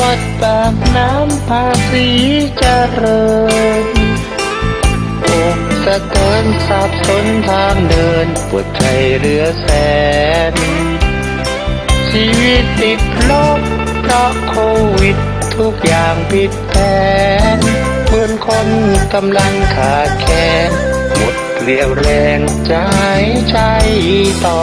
วัดปากน้ำภาษีเจริญอกสะเทินสับสนทางเดิน ปวดใจเรือแสน ชีวิตติดลบเพราะโควิด ทุกอย่างผิดแผนเหมือนคนกำลังขาดแคลนหมดเรียวแรงใจใจต่อ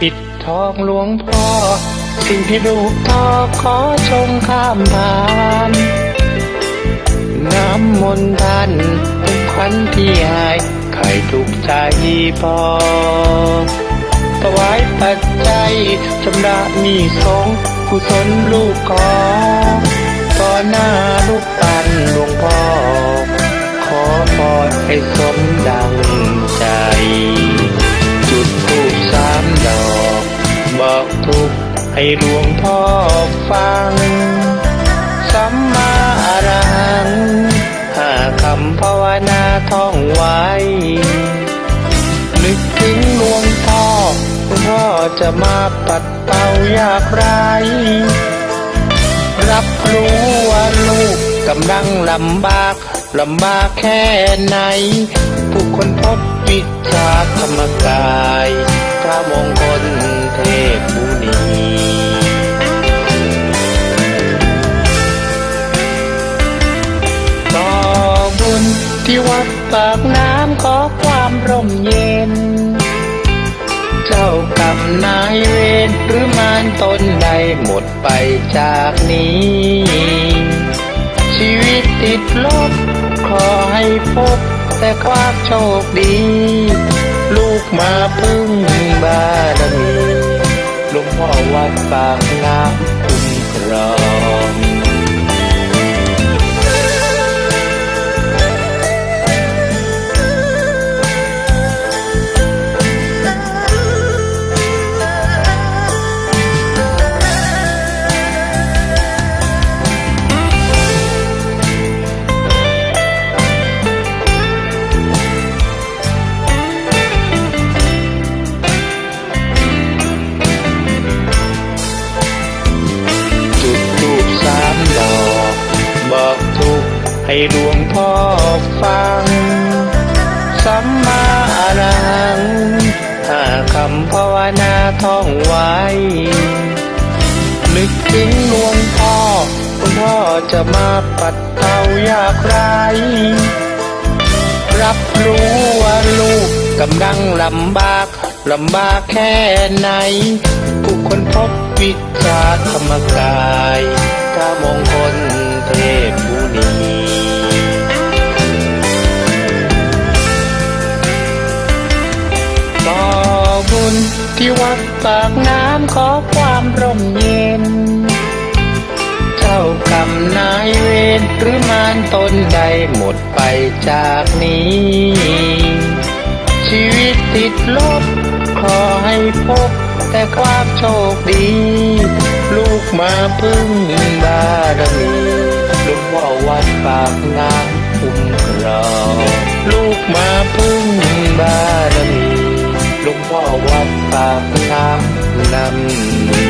ปิดทองหลวงพ่อ สิ่งที่ลูกต่อขอชมข้ามผ่านน้ำมนต์ท่านเป็นขวัญที่หายไข่ทุกใจพอถวายปัจจัยชำระหนี้สงกุศลลูกขอต่อหน้าลูกตันหลวงพ่อ ขอพรให้สมดัง ให้หลวงพ่อฟัง สัมมาอรหังห้าคำภาวนาท่องไว้ นึกถึงหลวงพ่อหลวงพ่อจะมาปัดเป่ายากไร รับรู้ว่าลูกกำลังลำบาก ลำบากแค่ไหน ผู้คนพบวิชาธรรมกาย พระมงคลเทพ ปากน้ำขอความร่มเย็น เจ้ากรรมนายเวรหรือมารตนใดหมดไปจากนี้ ชีวิตติดลบ ขอให้พบแต่ความโชคดี ลูกมาพึ่งบารมีหลวงพ่อวัดปากน้ำคุ้มครอง ให้หลวงพ่อฟัง สัมมาอรหังห้าคำภาวนาท่องไว้ นึกถึงหลวงพ่อหลวงพ่อจะมาปัดเป่ายากไร รับรู้ว่าลูกกำลังลำบากลำบากแค่ไหน ผู้คนพบวิชาธรรมกาย ที่วัดปากน้ำขอความร่มเย็น เจ้ากรรมนายเวรหรือมารตนใดหมดไปจากนี้ ชีวิตติดลบ ขอให้พบแต่ความโชคดี ลูกมาพึ่งบารมีหลวงพ่อวัดปากน้ำคุ้มครองลูกมาพึ่ง มี